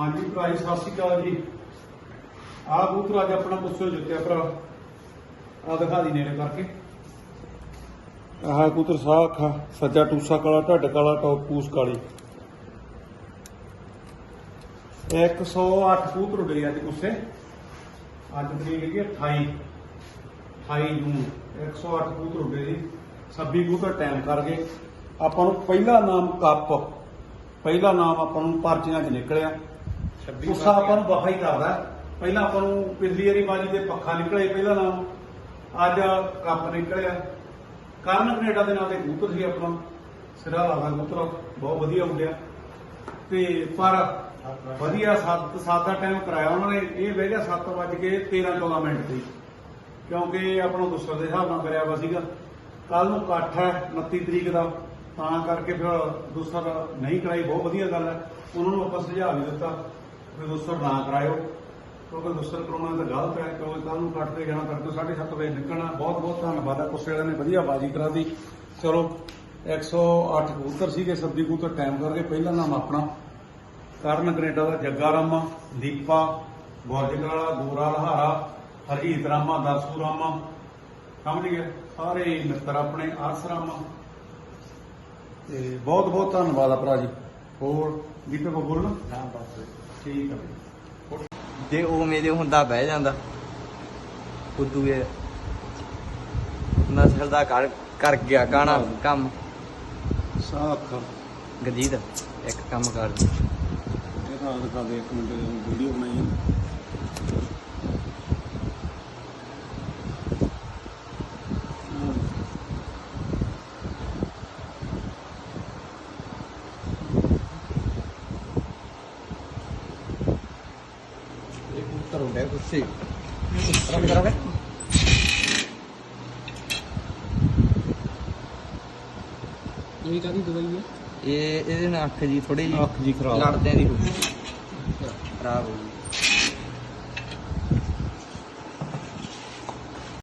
ਹਾਂਜੀ ਭਰਾ ਜੀ ਸਤਿ ਸ਼੍ਰੀ ਅਕਾਲ ਜੀ। ਆਹ ਕਬੂਤਰ ਅੱਜ ਆਪਣਾ ਪੁੱਛੋ ਜਿੱਤਿਆ ਭਰਾ। ਆ ਦਿਖਾ ਦੀ ਨੇੜੇ ਕਰਕੇ। ਆਹ ਕਬੂਤਰ ਸਾਹ ਅੱਖਾਂ ਸੱਜਾ ਟੂਸਾ ਕਾਲਾ ਢੱਡ ਕਾਲਾ ਟੌਪ ਪੂਸ ਕਾਲੀ। 108 ਕਬੂਤਰ ਉੱਡੇ ਅੱਜ ਗੁੱਸੇ ਅੱਜ ਤਰੀਕ ਹੈਗੀ ਹੈ 28 28 ਜੂਨ। 108 ਕਬੂਤਰ ਉੱਡੇ ਜੀ। 26 ਕਬੂਤਰ ਟਾਈਮ ਕਰ ਗਏ। ਆਪਾਂ ਨੂੰ ਪਹਿਲਾ ਨਾਮ ਕੱਪ ਪਹਿਲਾ ਨਾਮ ਆਪਾਂ ਨੂੰ ਪਰਚੀਆਂ 'ਚ ਨਿਕਲਿਆ। ਗੁੱਸਾ ਆਪਾਂ ਨੂੰ ਵਫਾ ਹੀ ਕਰਦਾ। ਪਹਿਲਾਂ ਆਪਾਂ ਨੂੰ ਪਿਛਲੀ ਵਾਰੀ ਬਾਜੀ ਦੇ ਪੱਖਾ ਨਿਕਲੇ ਪਹਿਲਾ ਨਾਮ ਅੱਜ ਕੱਪ ਨਿਕਲਿਆ। ਕਰਨ ਕੈਨੇਡਾ ਦੇ ਨਾਂ ਤੇ ਕਬੂਤਰ ਸੀ ਆਪਣਾ। ਸਿਰਾ ਲਾਦਾ ਕਬੂਤਰ। ਬਹੁਤ ਵਧੀਆ ਉੱਡਿਆ। ਤੇ ਪਰ ਵਧੀਆ ਸੱਤ ਸੱਤ ਦਾ ਟਾਈਮ ਕਰਾਇਆ ਉਹਨਾਂ ਨੇ। ਇਹ ਬਹਿ ਗਿਆ 7 ਵਜ ਕੇ 13 14 ਮਿੰਟ ਤੇ। ਕਿਉਂਕਿ ਆਪਣਾ ਗੁੱਸਾ ਦੇ ਹਿਸਾਬ ਨਾਲ ਕਰਿਆ ਵਾ ਸੀਗਾ। ਕੱਲ ਨੂੰ ਇਕੱਠ ਹੈ 29 ਤਰੀਕ ਦਾ। ਤਾਂ ਕਰਕੇ ਫਿਰ ਦੂਸਰ ਨਹੀਂ ਕਰਾਈ। ਬਹੁਤ ਵਧੀਆ ਗੱਲ ਹੈ। ਉਹਨਾਂ ਨੂੰ ਆਪਾਂ ਸੁਝਾਅ ਵੀ ਦਿੱਤਾ। ਵੀ ਦੂਸਰ ਨਾ ਕਰਾਇਓ। ਕਿਉਂਕਿ ਦੂਸਰ ਕਰਾਉਣਾ ਤਾਂ ਗਲਤ ਹੈ ਕਿਉਂਕਿ ਕੱਲ ਨੂੰ ਇਕੱਠ ਤੇ ਜਾਣਾ ਕਰਕੇ 7:30 ਵਜੇ ਨਿਕਲਣਾ। ਬਹੁਤ ਬਹੁਤ ਧੰਨਵਾਦ ਹੈ ਕੁੱਸੇ ਵਾਲਿਆਂ ਨੇ ਵਧੀਆ ਬਾਜੀ ਕਰਾ ਦੀ ਚਲੋ 108 ਕਬੂਤਰ ਸੀਗੇ ਸਬਜ਼ੀ ਕਬੂਤਰ ਟਾਈਮ ਕਰਕੇ ਪਹਿਲਾ ਨਾਮ ਆਪਣਾ। ਕਰਨ ਕੈਨੇਡਾ ਦਾ ਜੱਗਾ ਰਾਮਾ, ਦੀਪਾ ਗੁਰਜਗਰ ਵਾਲਾ ਗੋਰਾ ਲਹਾਰਾ, ਹਰਜੀਤ ਰਾਮਾ, ਦਰਸੂ ਰਾਮਾ। ਸਮਝ ਗਏ? ਸਾਰੇ ਮਿੱਤਰ ਆਪਣੇ ਆਰਸ ਰਾਮਾ। ਤੇ ਬਹੁਤ ਬਹੁਤ ਧੰਨਵਾਦ ਆ ਭਰਾ ਜੀ। ਹੋਰ ਦੀਪੇ ਬੋਲਣਾ ਨਾ ਬਸ ਠੀਕ। ਜੇ ਉਹ ਮੇਰੇ ਹੁੰਦਾ ਬਹਿ ਜਾਂਦਾ। ਉਦੋਂ ਇਹ ਨਸਲ ਦਾ ਕਰ ਕਰ ਗਿਆ ਗਾਣਾ ਕੰਮ। ਸਾਹ ਅੱਖਾਂ ਗਜੀਦ ਇੱਕ ਕੰਮ ਕਰ। ਦੇ ਇਹ ਤਾਂ ਦੇ ਇੱਕ ਮਿੰਟ ਵੀਡੀਓ ਬਣਾਈ ਰੰਗ ਕਰਾਵੇ ਇਹ ਕਾਦੀ ਦਵਾਈ ਹੈ? ਇਹ ਇਹਦੇ ਨਾਲ ਅੱਖ ਜੀ ਥੋੜੀ ਜੀ ਅੱਖ ਜੀ ਖਰਾਬ। ਲੜਦਿਆਂ ਦੀ ਹੋ ਗਈ। ਖਰਾਬ ਹੋ ਗਈ।